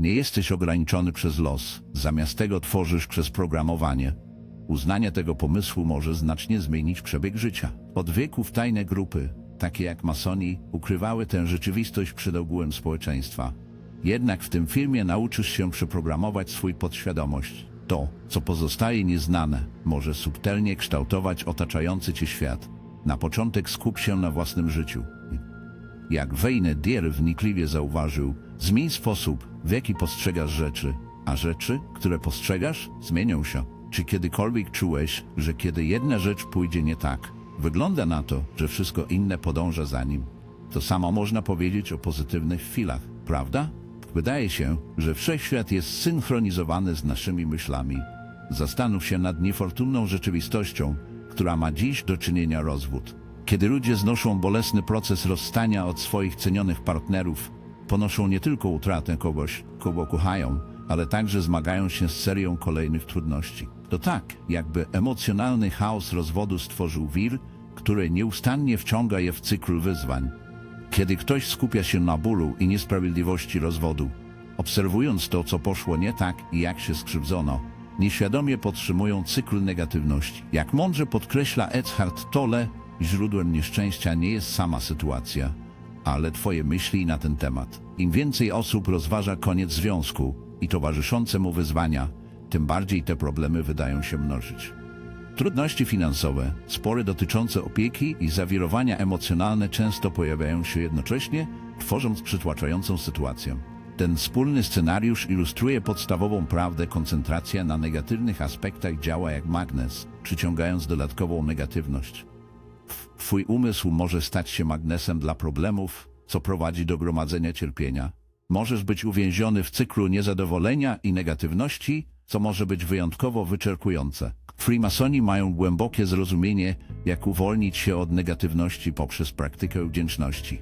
Nie jesteś ograniczony przez los, zamiast tego tworzysz przez programowanie. Uznanie tego pomysłu może znacznie zmienić przebieg życia. Od wieków tajne grupy, takie jak masoni, ukrywały tę rzeczywistość przed ogółem społeczeństwa. Jednak w tym filmie nauczysz się przeprogramować swój podświadomość. To, co pozostaje nieznane, może subtelnie kształtować otaczający cię świat. Na początek skup się na własnym życiu. Jak Wejne Dier wnikliwie zauważył, zmień sposób, w jaki postrzegasz rzeczy, a rzeczy, które postrzegasz, zmienią się. Czy kiedykolwiek czułeś, że kiedy jedna rzecz pójdzie nie tak, wygląda na to, że wszystko inne podąża za nim? To samo można powiedzieć o pozytywnych chwilach, prawda? Wydaje się, że wszechświat jest synchronizowany z naszymi myślami. Zastanów się nad niefortunną rzeczywistością, która ma dziś do czynienia rozwód. Kiedy ludzie znoszą bolesny proces rozstania od swoich cenionych partnerów, ponoszą nie tylko utratę kogoś, kogo kochają, ale także zmagają się z serią kolejnych trudności. To tak, jakby emocjonalny chaos rozwodu stworzył wir, który nieustannie wciąga je w cykl wyzwań. Kiedy ktoś skupia się na bólu i niesprawiedliwości rozwodu, obserwując to, co poszło nie tak i jak się skrzywdzono, nieświadomie podtrzymują cykl negatywności. Jak mądrze podkreśla Eckhart Tolle, źródłem nieszczęścia nie jest sama sytuacja, ale twoje myśli na ten temat. Im więcej osób rozważa koniec związku i towarzyszące mu wyzwania, tym bardziej te problemy wydają się mnożyć. Trudności finansowe, spory dotyczące opieki i zawirowania emocjonalne często pojawiają się jednocześnie, tworząc przytłaczającą sytuację. Ten wspólny scenariusz ilustruje podstawową prawdę koncentracja na negatywnych aspektach działa jak magnes, przyciągając dodatkową negatywność. Twój umysł może stać się magnesem dla problemów, co prowadzi do gromadzenia cierpienia. Możesz być uwięziony w cyklu niezadowolenia i negatywności, co może być wyjątkowo wyczerpujące. Freemasoni mają głębokie zrozumienie, jak uwolnić się od negatywności poprzez praktykę wdzięczności.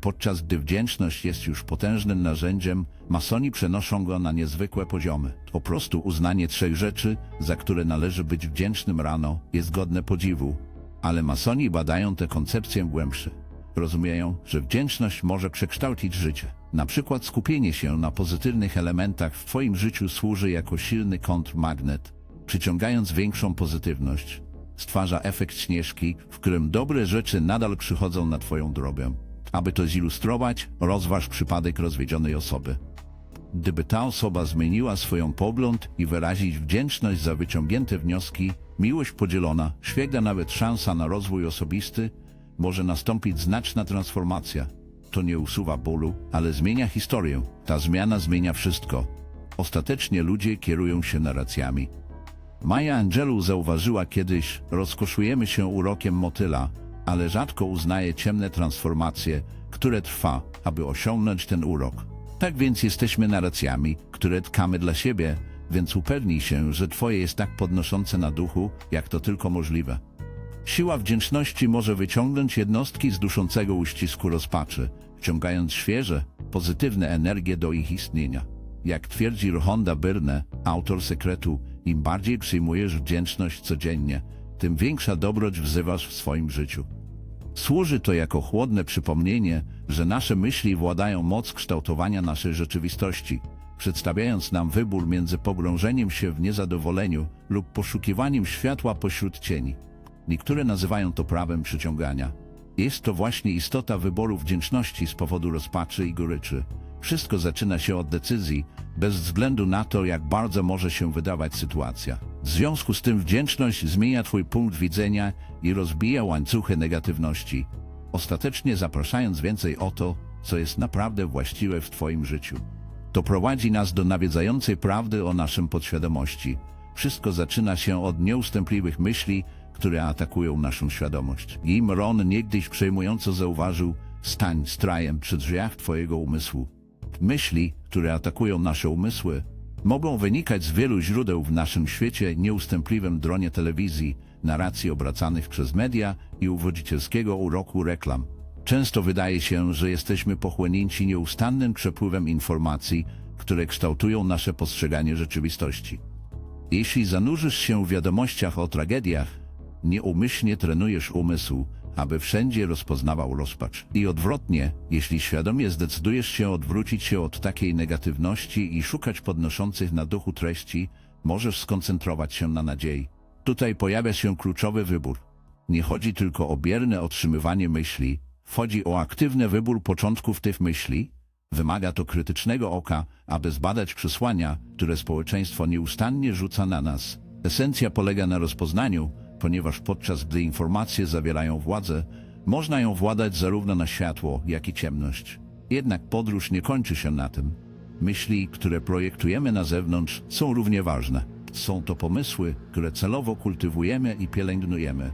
Podczas gdy wdzięczność jest już potężnym narzędziem, masoni przenoszą go na niezwykłe poziomy. Po prostu uznanie trzech rzeczy, za które należy być wdzięcznym rano, jest godne podziwu. Ale masoni badają tę koncepcję głębsze. Rozumieją, że wdzięczność może przekształcić życie. Na przykład skupienie się na pozytywnych elementach w Twoim życiu służy jako silny kontrmagnet, przyciągając większą pozytywność. Stwarza efekt śnieżki, w którym dobre rzeczy nadal przychodzą na Twoją drogę. Aby to zilustrować, rozważ przypadek rozwiedzionej osoby. Gdyby ta osoba zmieniła swoją pogląd i wyrazić wdzięczność za wyciągnięte wnioski, miłość podzielona, świetna nawet szansa na rozwój osobisty, może nastąpić znaczna transformacja. To nie usuwa bólu, ale zmienia historię. Ta zmiana zmienia wszystko. Ostatecznie ludzie kierują się narracjami. Maja Angelou zauważyła kiedyś, rozkoszujemy się urokiem motyla, ale rzadko uznaje ciemne transformacje, które trwa, aby osiągnąć ten urok. Tak więc jesteśmy narracjami, które tkamy dla siebie, więc upewnij się, że Twoje jest tak podnoszące na duchu, jak to tylko możliwe. Siła wdzięczności może wyciągnąć jednostki z duszącego uścisku rozpaczy, wciągając świeże, pozytywne energie do ich istnienia. Jak twierdzi Rhonda Byrne, autor sekretu, im bardziej przyjmujesz wdzięczność codziennie, tym większa dobroć wzywasz w swoim życiu. Służy to jako chłodne przypomnienie, że nasze myśli władają moc kształtowania naszej rzeczywistości, przedstawiając nam wybór między pogrążeniem się w niezadowoleniu lub poszukiwaniem światła pośród cieni. Niektóre nazywają to prawem przyciągania. Jest to właśnie istota wyboru wdzięczności z powodu rozpaczy i goryczy. Wszystko zaczyna się od decyzji, bez względu na to, jak bardzo może się wydawać sytuacja. W związku z tym wdzięczność zmienia Twój punkt widzenia i rozbija łańcuchy negatywności, ostatecznie zapraszając więcej o to, co jest naprawdę właściwe w Twoim życiu. To prowadzi nas do nawiedzającej prawdy o naszym podświadomości. Wszystko zaczyna się od nieustępliwych myśli, które atakują naszą świadomość. Jim Ron niegdyś przejmująco zauważył, stań strajem przy drzwiach Twojego umysłu. Myśli, które atakują nasze umysły, mogą wynikać z wielu źródeł w naszym świecie nieustępliwym dronie telewizji, narracji obracanych przez media i uwodzicielskiego uroku reklam. Często wydaje się, że jesteśmy pochłonięci nieustannym przepływem informacji, które kształtują nasze postrzeganie rzeczywistości. Jeśli zanurzysz się w wiadomościach o tragediach, nieumyślnie trenujesz umysł, aby wszędzie rozpoznawał rozpacz. I odwrotnie, jeśli świadomie zdecydujesz się odwrócić się od takiej negatywności i szukać podnoszących na duchu treści, możesz skoncentrować się na nadziei. Tutaj pojawia się kluczowy wybór. Nie chodzi tylko o bierne otrzymywanie myśli, chodzi o aktywny wybór początków tych myśli. Wymaga to krytycznego oka, aby zbadać przesłania, które społeczeństwo nieustannie rzuca na nas. Esencja polega na rozpoznaniu, ponieważ podczas gdy informacje zawierają władzę, można ją władać zarówno na światło, jak i ciemność. Jednak podróż nie kończy się na tym. Myśli, które projektujemy na zewnątrz, są równie ważne. Są to pomysły, które celowo kultywujemy i pielęgnujemy.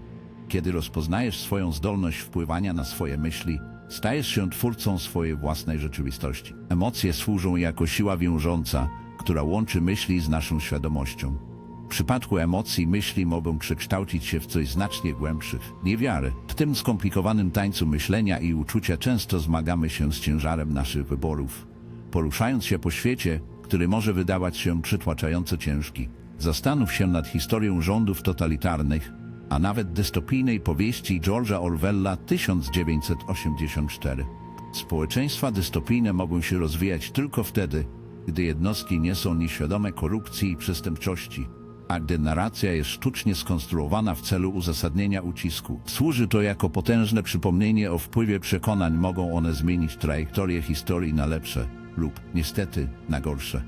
Kiedy rozpoznajesz swoją zdolność wpływania na swoje myśli, stajesz się twórcą swojej własnej rzeczywistości. Emocje służą jako siła wiążąca, która łączy myśli z naszą świadomością. Przypadku emocji myśli mogą przekształcić się w coś znacznie głębszych, niewiary. W tym skomplikowanym tańcu myślenia i uczucia często zmagamy się z ciężarem naszych wyborów. Poruszając się po świecie, który może wydawać się przytłaczająco ciężki, zastanów się nad historią rządów totalitarnych, a nawet dystopijnej powieści George'a Orwella 1984. Społeczeństwa dystopijne mogą się rozwijać tylko wtedy, gdy jednostki nie są nieświadome korupcji i przestępczości, a gdy narracja jest sztucznie skonstruowana w celu uzasadnienia ucisku. Służy to jako potężne przypomnienie o wpływie przekonań, mogą one zmienić trajektorię historii na lepsze lub, niestety, na gorsze.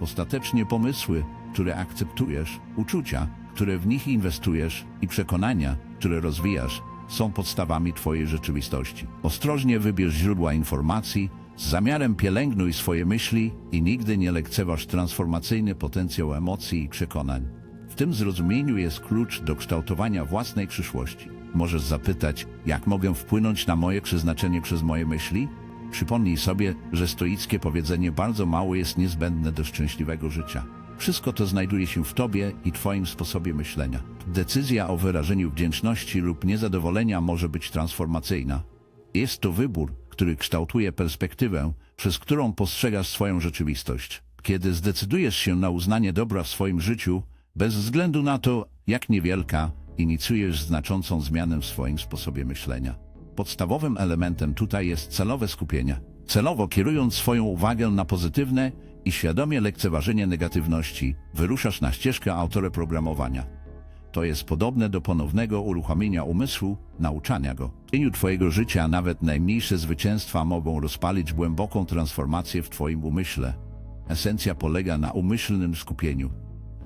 Ostatecznie pomysły, które akceptujesz, uczucia, które w nich inwestujesz i przekonania, które rozwijasz, są podstawami Twojej rzeczywistości. Ostrożnie wybierz źródła informacji, z zamiarem pielęgnuj swoje myśli i nigdy nie lekceważ transformacyjny potencjał emocji i przekonań. W tym zrozumieniu jest klucz do kształtowania własnej przyszłości. Możesz zapytać, jak mogę wpłynąć na moje przeznaczenie przez moje myśli? Przypomnij sobie, że stoickie powiedzenie bardzo mało jest niezbędne do szczęśliwego życia. Wszystko to znajduje się w Tobie i Twoim sposobie myślenia. Decyzja o wyrażeniu wdzięczności lub niezadowolenia może być transformacyjna. Jest to wybór, który kształtuje perspektywę, przez którą postrzegasz swoją rzeczywistość. Kiedy zdecydujesz się na uznanie dobra w swoim życiu, bez względu na to, jak niewielka, inicjujesz znaczącą zmianę w swoim sposobie myślenia. Podstawowym elementem tutaj jest celowe skupienie. Celowo kierując swoją uwagę na pozytywne i świadomie lekceważenie negatywności, wyruszasz na ścieżkę autoreprogramowania. To jest podobne do ponownego uruchomienia umysłu, nauczania go. W cieniu Twojego życia nawet najmniejsze zwycięstwa mogą rozpalić głęboką transformację w Twoim umyśle. Esencja polega na umyślnym skupieniu.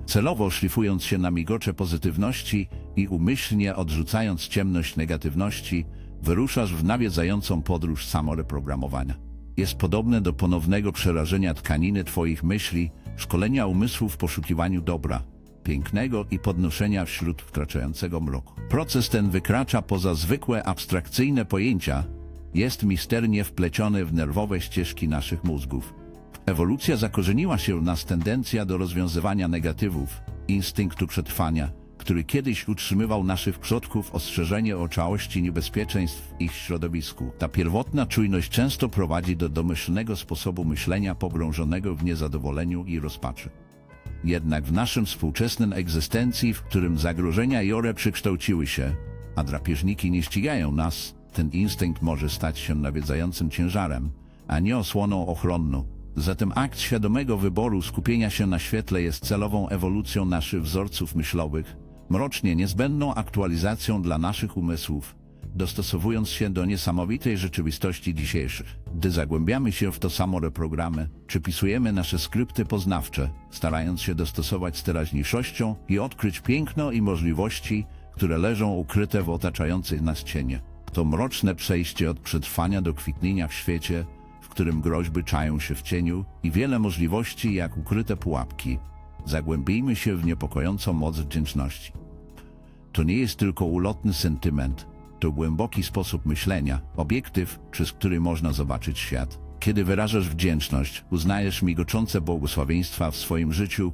Celowo szlifując się na migocze pozytywności i umyślnie odrzucając ciemność negatywności, wyruszasz w nawiedzającą podróż samoreprogramowania. Jest podobne do ponownego przerażenia tkaniny Twoich myśli, szkolenia umysłu w poszukiwaniu dobra, pięknego i podnoszenia wśród wkraczającego mroku. Proces ten wykracza poza zwykłe abstrakcyjne pojęcia, jest misternie wpleciony w nerwowe ścieżki naszych mózgów. Ewolucja zakorzeniła się w nas tendencja do rozwiązywania negatywów, instynktu przetrwania, który kiedyś utrzymywał naszych przodków ostrzeżenie o czałości niebezpieczeństw w ich środowisku. Ta pierwotna czujność często prowadzi do domyślnego sposobu myślenia pogrążonego w niezadowoleniu i rozpaczy. Jednak w naszym współczesnym egzystencji, w którym zagrożenia i ore przekształciły się, a drapieżniki nie ścigają nas, ten instynkt może stać się nawiedzającym ciężarem, a nie osłoną ochronną. Zatem akt świadomego wyboru skupienia się na świetle jest celową ewolucją naszych wzorców myślowych, mrocznie niezbędną aktualizacją dla naszych umysłów, dostosowując się do niesamowitej rzeczywistości dzisiejszych. Gdy zagłębiamy się w to samo reprogramy, przypisujemy nasze skrypty poznawcze, starając się dostosować z teraźniejszością i odkryć piękno i możliwości, które leżą ukryte w otaczających nas cienie. To mroczne przejście od przetrwania do kwitnienia w świecie, w którym groźby czają się w cieniu i wiele możliwości jak ukryte pułapki. Zagłębijmy się w niepokojącą moc wdzięczności. To nie jest tylko ulotny sentyment, to głęboki sposób myślenia, obiektyw, przez który można zobaczyć świat. Kiedy wyrażasz wdzięczność, uznajesz migoczące błogosławieństwa w swoim życiu,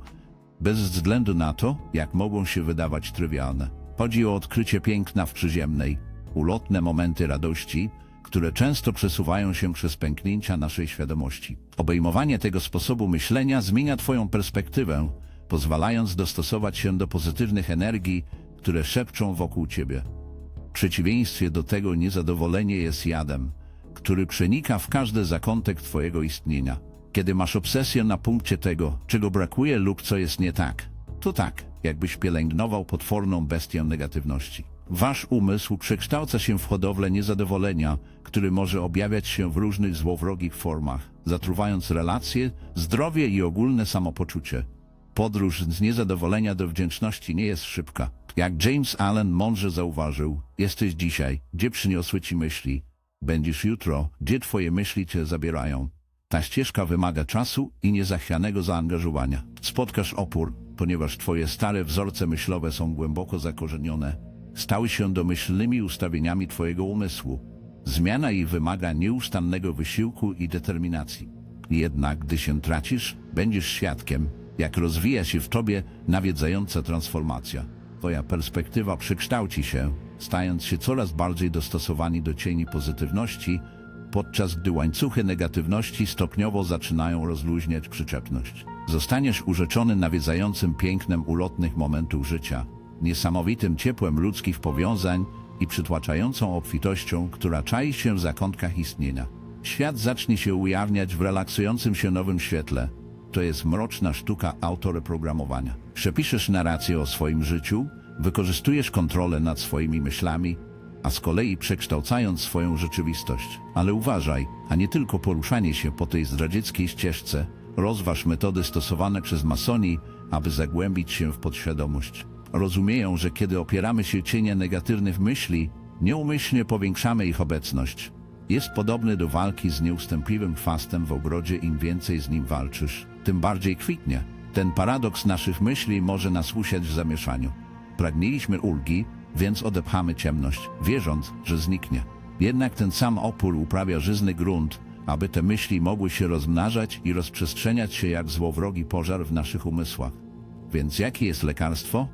bez względu na to, jak mogą się wydawać trywialne. Chodzi o odkrycie piękna w przyziemnej, ulotne momenty radości, które często przesuwają się przez pęknięcia naszej świadomości. Obejmowanie tego sposobu myślenia zmienia Twoją perspektywę, pozwalając dostosować się do pozytywnych energii, które szepczą wokół Ciebie. Przeciwieństwie do tego niezadowolenie jest jadem, który przenika w każdy zakątek Twojego istnienia. Kiedy masz obsesję na punkcie tego, czego brakuje lub co jest nie tak, to tak, jakbyś pielęgnował potworną bestię negatywności. Wasz umysł przekształca się w hodowlę niezadowolenia, który może objawiać się w różnych złowrogich formach, zatruwając relacje, zdrowie i ogólne samopoczucie. Podróż z niezadowolenia do wdzięczności nie jest szybka. Jak James Allen mądrze zauważył, jesteś dzisiaj, gdzie przyniosły ci myśli. Będziesz jutro, gdzie twoje myśli cię zabierają. Ta ścieżka wymaga czasu i niezachwianego zaangażowania. Spotkasz opór, ponieważ twoje stare wzorce myślowe są głęboko zakorzenione. Stały się domyślnymi ustawieniami twojego umysłu. Zmiana ich wymaga nieustannego wysiłku i determinacji. Jednak gdy się tracisz, będziesz świadkiem, jak rozwija się w tobie nawiedzająca transformacja. Twoja perspektywa przekształci się, stając się coraz bardziej dostosowani do cieni pozytywności, podczas gdy łańcuchy negatywności stopniowo zaczynają rozluźniać przyczepność. Zostaniesz urzeczony nawiedzającym pięknem ulotnych momentów życia, niesamowitym ciepłem ludzkich powiązań i przytłaczającą obfitością, która czai się w zakątkach istnienia. Świat zacznie się ujawniać w relaksującym się nowym świetle. To jest mroczna sztuka autoreprogramowania. Przepiszesz narrację o swoim życiu, wykorzystujesz kontrolę nad swoimi myślami, a z kolei przekształcając swoją rzeczywistość. Ale uważaj, a nie tylko poruszanie się po tej zdradzieckiej ścieżce, rozważ metody stosowane przez masoni, aby zagłębić się w podświadomość. Rozumieją, że kiedy opieramy się cienia negatywnych myśli, nieumyślnie powiększamy ich obecność. Jest podobny do walki z nieustępliwym chwastem w ogrodzie, im więcej z nim walczysz, tym bardziej kwitnie. Ten paradoks naszych myśli może nas usiać w zamieszaniu. Pragnęliśmy ulgi, więc odepchamy ciemność, wierząc, że zniknie. Jednak ten sam opór uprawia żyzny grunt, aby te myśli mogły się rozmnażać i rozprzestrzeniać się jak złowrogi pożar w naszych umysłach. Więc jakie jest lekarstwo?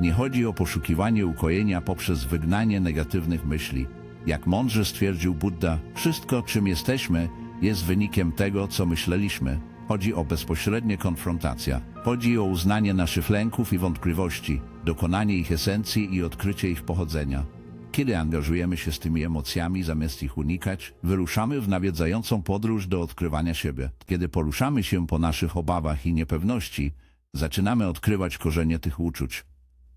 Nie chodzi o poszukiwanie ukojenia poprzez wygnanie negatywnych myśli. Jak mądrze stwierdził Buddha, wszystko czym jesteśmy jest wynikiem tego, co myśleliśmy. Chodzi o bezpośrednie konfrontacja. Chodzi o uznanie naszych lęków i wątpliwości, dokonanie ich esencji i odkrycie ich pochodzenia. Kiedy angażujemy się z tymi emocjami zamiast ich unikać, wyruszamy w nawiedzającą podróż do odkrywania siebie. Kiedy poruszamy się po naszych obawach i niepewności, zaczynamy odkrywać korzenie tych uczuć.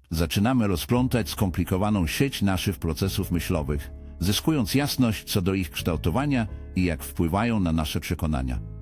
Zaczynamy rozplątać skomplikowaną sieć naszych procesów myślowych, zyskując jasność co do ich kształtowania i jak wpływają na nasze przekonania.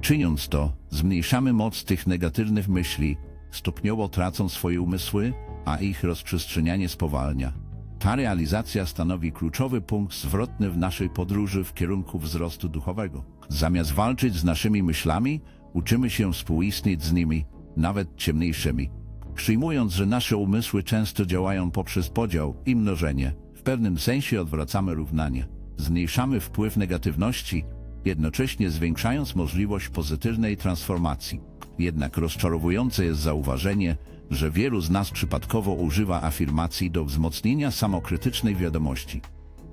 Czyniąc to, zmniejszamy moc tych negatywnych myśli, stopniowo tracą swoje umysły, a ich rozprzestrzenianie spowalnia. Ta realizacja stanowi kluczowy punkt zwrotny w naszej podróży w kierunku wzrostu duchowego. Zamiast walczyć z naszymi myślami, uczymy się współistnieć z nimi, nawet ciemniejszymi. Przyjmując, że nasze umysły często działają poprzez podział i mnożenie, w pewnym sensie odwracamy równanie. Zmniejszamy wpływ negatywności, jednocześnie zwiększając możliwość pozytywnej transformacji. Jednak rozczarowujące jest zauważenie, że wielu z nas przypadkowo używa afirmacji do wzmocnienia samokrytycznej wiadomości.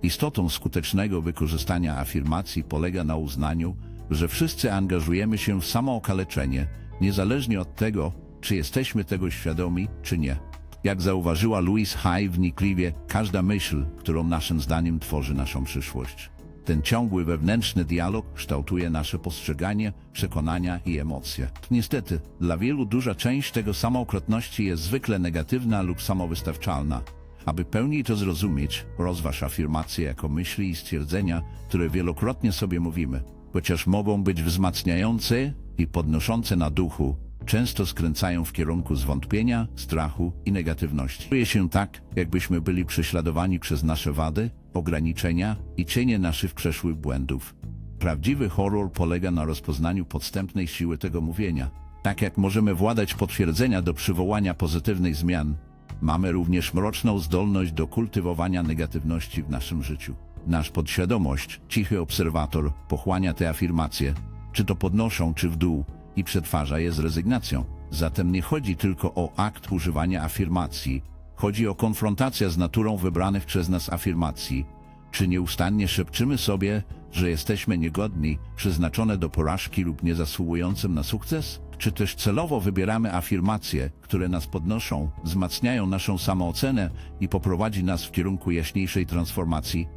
Istotą skutecznego wykorzystania afirmacji polega na uznaniu, że wszyscy angażujemy się w samookaleczenie, niezależnie od tego, czy jesteśmy tego świadomi, czy nie. Jak zauważyła Louise Hay w Nikliwie, każda myśl, którą naszym zdaniem tworzy naszą przyszłość. Ten ciągły wewnętrzny dialog kształtuje nasze postrzeganie, przekonania i emocje. Niestety, dla wielu duża część tego samookrotności jest zwykle negatywna lub samowystarczalna. Aby pełniej to zrozumieć, rozważ afirmacje jako myśli i stwierdzenia, które wielokrotnie sobie mówimy. Chociaż mogą być wzmacniające i podnoszące na duchu, często skręcają w kierunku zwątpienia, strachu i negatywności. Czuje się tak, jakbyśmy byli prześladowani przez nasze wady, ograniczenia i cienie naszych przeszłych błędów. Prawdziwy horror polega na rozpoznaniu podstępnej siły tego mówienia. Tak jak możemy władać potwierdzenia do przywołania pozytywnych zmian, mamy również mroczną zdolność do kultywowania negatywności w naszym życiu. Nasz podświadomość, cichy obserwator, pochłania te afirmacje, czy to podnoszą, czy w dół, i przetwarza je z rezygnacją. Zatem nie chodzi tylko o akt używania afirmacji, chodzi o konfrontację z naturą wybranych przez nas afirmacji. Czy nieustannie szepczymy sobie, że jesteśmy niegodni, przeznaczone do porażki lub niezasługującym na sukces? czy też celowo wybieramy afirmacje, które nas podnoszą, wzmacniają naszą samoocenę i poprowadzi nas w kierunku jaśniejszej transformacji.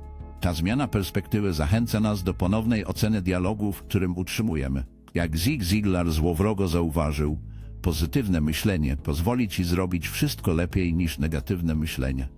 Ta zmiana perspektywy zachęca nas do ponownej oceny dialogu, w którym utrzymujemy. Jak Zig Ziglar złowrogo zauważył, pozytywne myślenie pozwoli ci zrobić wszystko lepiej niż negatywne myślenie.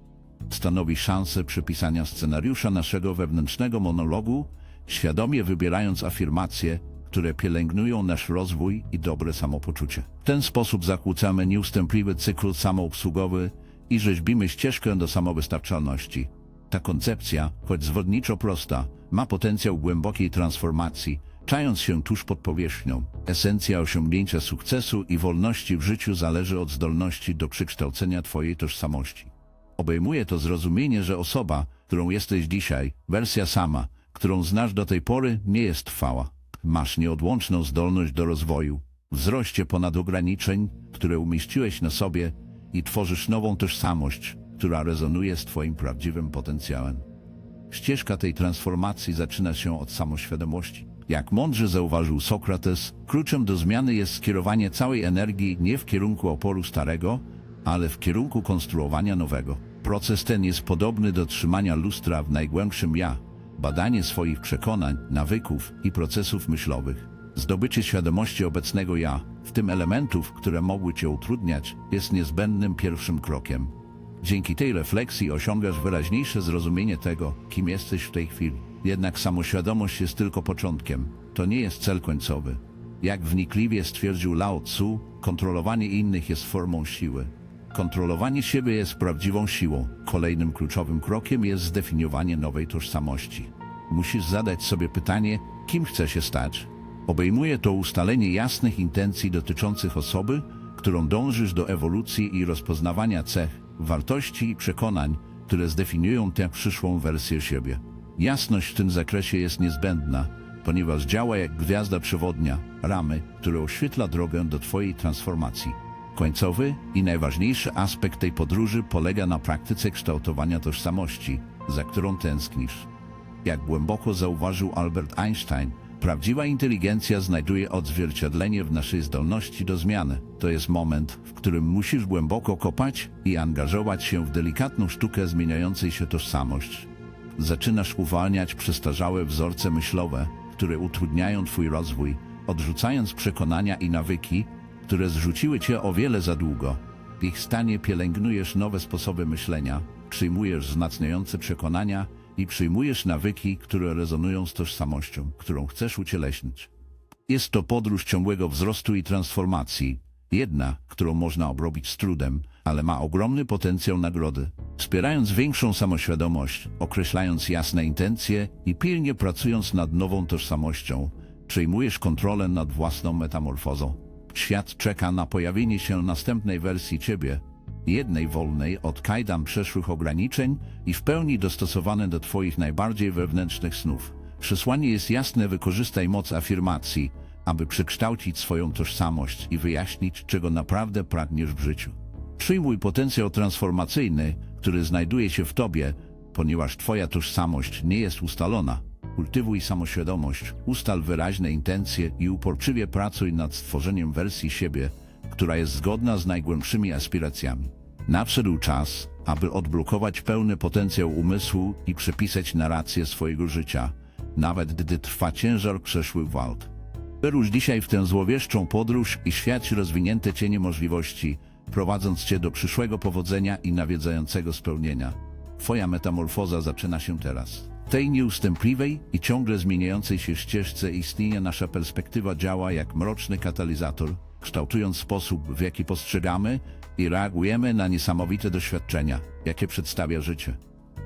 Stanowi szansę przypisania scenariusza naszego wewnętrznego monologu, świadomie wybierając afirmacje, które pielęgnują nasz rozwój i dobre samopoczucie. W ten sposób zakłócamy nieustępliwy cykl samoobsługowy i rzeźbimy ścieżkę do samowystarczalności. Ta koncepcja, choć zwodniczo prosta, ma potencjał głębokiej transformacji, czając się tuż pod powierzchnią. Esencja osiągnięcia sukcesu i wolności w życiu zależy od zdolności do przekształcenia Twojej tożsamości. Obejmuje to zrozumienie, że osoba, którą jesteś dzisiaj, wersja sama, którą znasz do tej pory, nie jest trwała. Masz nieodłączną zdolność do rozwoju, wzroście ponad ograniczeń, które umieściłeś na sobie i tworzysz nową tożsamość, która rezonuje z Twoim prawdziwym potencjałem. Ścieżka tej transformacji zaczyna się od samoświadomości. Jak mądrze zauważył Sokrates, kluczem do zmiany jest skierowanie całej energii nie w kierunku oporu starego, ale w kierunku konstruowania nowego. Proces ten jest podobny do trzymania lustra w najgłębszym ja, badanie swoich przekonań, nawyków i procesów myślowych. Zdobycie świadomości obecnego ja, w tym elementów, które mogły cię utrudniać, jest niezbędnym pierwszym krokiem. Dzięki tej refleksji osiągasz wyraźniejsze zrozumienie tego, kim jesteś w tej chwili. Jednak samoświadomość jest tylko początkiem. To nie jest cel końcowy. Jak wnikliwie stwierdził Lao Tzu, kontrolowanie innych jest formą siły. Kontrolowanie siebie jest prawdziwą siłą. Kolejnym kluczowym krokiem jest zdefiniowanie nowej tożsamości. Musisz zadać sobie pytanie, kim chcę się stać. Obejmuje to ustalenie jasnych intencji dotyczących osoby, którą dążysz do ewolucji i rozpoznawania cech, wartości i przekonań, które zdefiniują tę przyszłą wersję siebie. Jasność w tym zakresie jest niezbędna, ponieważ działa jak gwiazda przewodnia, ramy, które oświetla drogę do Twojej transformacji. Końcowy i najważniejszy aspekt tej podróży polega na praktyce kształtowania tożsamości, za którą tęsknisz. Jak głęboko zauważył Albert Einstein, prawdziwa inteligencja znajduje odzwierciedlenie w naszej zdolności do zmiany. To jest moment, w którym musisz głęboko kopać i angażować się w delikatną sztukę zmieniającej się tożsamość. Zaczynasz uwalniać przestarzałe wzorce myślowe, które utrudniają Twój rozwój, odrzucając przekonania i nawyki, które zrzuciły Cię o wiele za długo. W ich stanie pielęgnujesz nowe sposoby myślenia, przyjmujesz wzmacniające przekonania i przyjmujesz nawyki, które rezonują z tożsamością, którą chcesz ucieleśnić. Jest to podróż ciągłego wzrostu i transformacji, jedna, którą można obrobić z trudem, ale ma ogromny potencjał nagrody. Wspierając większą samoświadomość, określając jasne intencje i pilnie pracując nad nową tożsamością, przejmujesz kontrolę nad własną metamorfozą. Świat czeka na pojawienie się następnej wersji ciebie, jednej wolnej od kajdan przeszłych ograniczeń i w pełni dostosowane do Twoich najbardziej wewnętrznych snów. Przesłanie jest jasne, wykorzystaj moc afirmacji, aby przekształcić swoją tożsamość i wyjaśnić, czego naprawdę pragniesz w życiu. Przyjmuj potencjał transformacyjny, który znajduje się w Tobie, ponieważ Twoja tożsamość nie jest ustalona. Kultywuj samoświadomość, ustal wyraźne intencje i uporczywie pracuj nad stworzeniem wersji siebie, która jest zgodna z najgłębszymi aspiracjami. Nadszedł czas, aby odblokować pełny potencjał umysłu i przepisać narrację swojego życia, nawet gdy trwa ciężar przeszłych walk. Wyrusz dzisiaj w tę złowieszczą podróż i świać rozwinięte cienie możliwości, prowadząc Cię do przyszłego powodzenia i nawiedzającego spełnienia. Twoja metamorfoza zaczyna się teraz. Tej nieustępliwej i ciągle zmieniającej się ścieżce istnienia nasza perspektywa działa jak mroczny katalizator, kształtując sposób, w jaki postrzegamy i reagujemy na niesamowite doświadczenia, jakie przedstawia życie.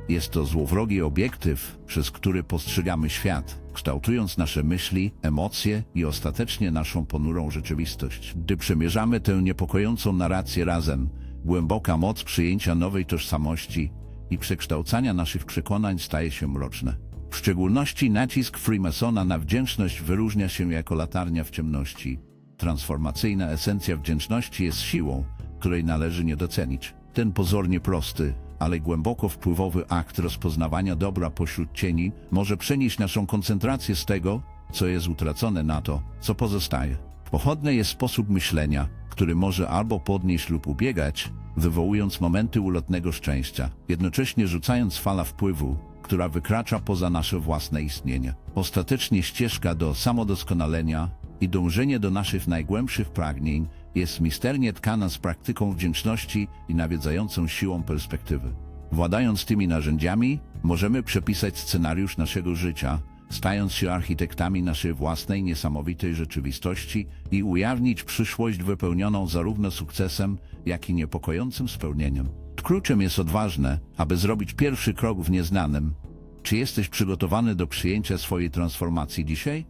Jest to złowrogi obiektyw, przez który postrzegamy świat, kształtując nasze myśli, emocje i ostatecznie naszą ponurą rzeczywistość. Gdy przemierzamy tę niepokojącą narrację razem, głęboka moc przyjęcia nowej tożsamości i przekształcania naszych przekonań staje się mroczna. W szczególności nacisk Freemasona na wdzięczność wyróżnia się jako latarnia w ciemności. Transformacyjna esencja wdzięczności jest siłą, której należy nie docenić. Ten pozornie prosty, ale głęboko wpływowy akt rozpoznawania dobra pośród cieni może przenieść naszą koncentrację z tego, co jest utracone na to, co pozostaje. W Pochodne jest sposób myślenia, który może albo podnieść lub ubiegać, wywołując momenty ulotnego szczęścia, jednocześnie rzucając fala wpływu, która wykracza poza nasze własne istnienie. Ostatecznie ścieżka do samodoskonalenia i dążenie do naszych najgłębszych pragnień jest misternie tkana z praktyką wdzięczności i nawiedzającą siłą perspektywy. Władając tymi narzędziami, możemy przepisać scenariusz naszego życia, stając się architektami naszej własnej niesamowitej rzeczywistości i ujawnić przyszłość wypełnioną zarówno sukcesem, jak i niepokojącym spełnieniem. Kluczem jest odważne, aby zrobić pierwszy krok w nieznanym. Czy jesteś przygotowany do przyjęcia swojej transformacji dzisiaj?